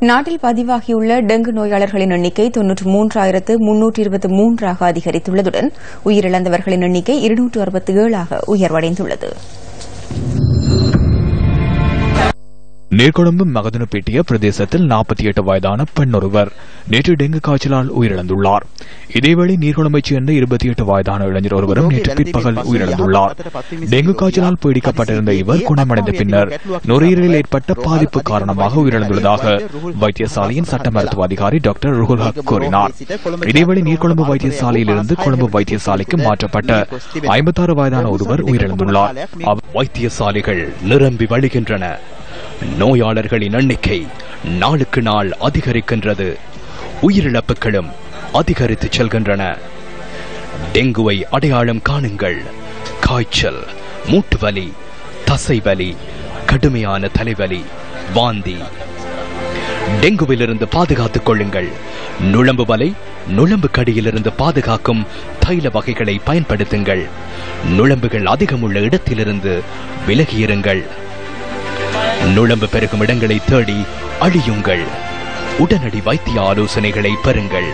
நாட்டில் பதிவாகியுள்ள டெங்கு நோயாளர்களின் எண்ணிக்கை தொன்னூற்று மூன்றாயிரத்து முன்னூற்று இருபத்தி மூன்றாக அதிகரித்துள்ளதுடன் உயிரிழந்தவர்களின் எண்ணிக்கை இருநூற்று அறுபத்தி ஏழாக உயர்வடைந்துள்ளது. நீர்கொழும்பு மகதனப்பேட்டிய பிரதேசத்தில் நாற்பத்தி எட்டு வயதான பெண் ஒருவர் நேற்று டெங்கு காய்ச்சலால் உயிரிழந்துள்ளார். இதேவேளை நீர்கொழும்பைச் சேர்ந்த இருபத்தி எட்டு வயதான இளைஞர் ஒருவரும் நேற்று பிற்பகல் உயிரிழந்துள்ளார். டெங்கு காய்ச்சலால் பீடிக்கப்பட்டிருந்த இவர் குணமடைந்த பின்னர் நுரையீரலில் ஏற்பட்ட பாதிப்பு காரணமாக உயிரிழந்துள்ளதாக வைத்தியசாலையின் சட்ட மருத்துவ அதிகாரி டாக்டர் ருகுல் ஹக் கூறினார். இதேவேளை நீர்கொழும்பு வைத்தியசாலையில் இருந்து கொழும்பு வைத்தியசாலைக்கு மாற்றப்பட்ட ஐம்பத்தாறு வயதான ஒருவர் உயிரிழந்துள்ளார். வைத்தியசாலைகள் நிரம்பி வழிகின்றன. நோயாளர்களின் எண்ணிக்கை நாளுக்கு நாள் அதிகரிக்கின்றது. உயிரிழப்புகளும் அதிகரித்து செல்கின்றன. டெங்குவை அடையாளம் காணுங்கள். காய்ச்சல் மூட்டுவலி தசைவலி கடுமையான தலைவலி வாந்தி. டெங்குவிலிருந்து பாதுகாத்துக் கொள்ளுங்கள். நுழம்பு வலை நுழம்பு கடியிலிருந்து பாதுகாக்கும் தைல வகைகளை பயன்படுத்துங்கள். நுழம்புகள் அதிகமுள்ள இடத்திலிருந்து விலகியிருங்கள். நுழம்பு பெருகும் இடங்களை தேடி அழியுங்கள். உடனடி வைத்திய ஆலோசனைகளை பெறுங்கள்.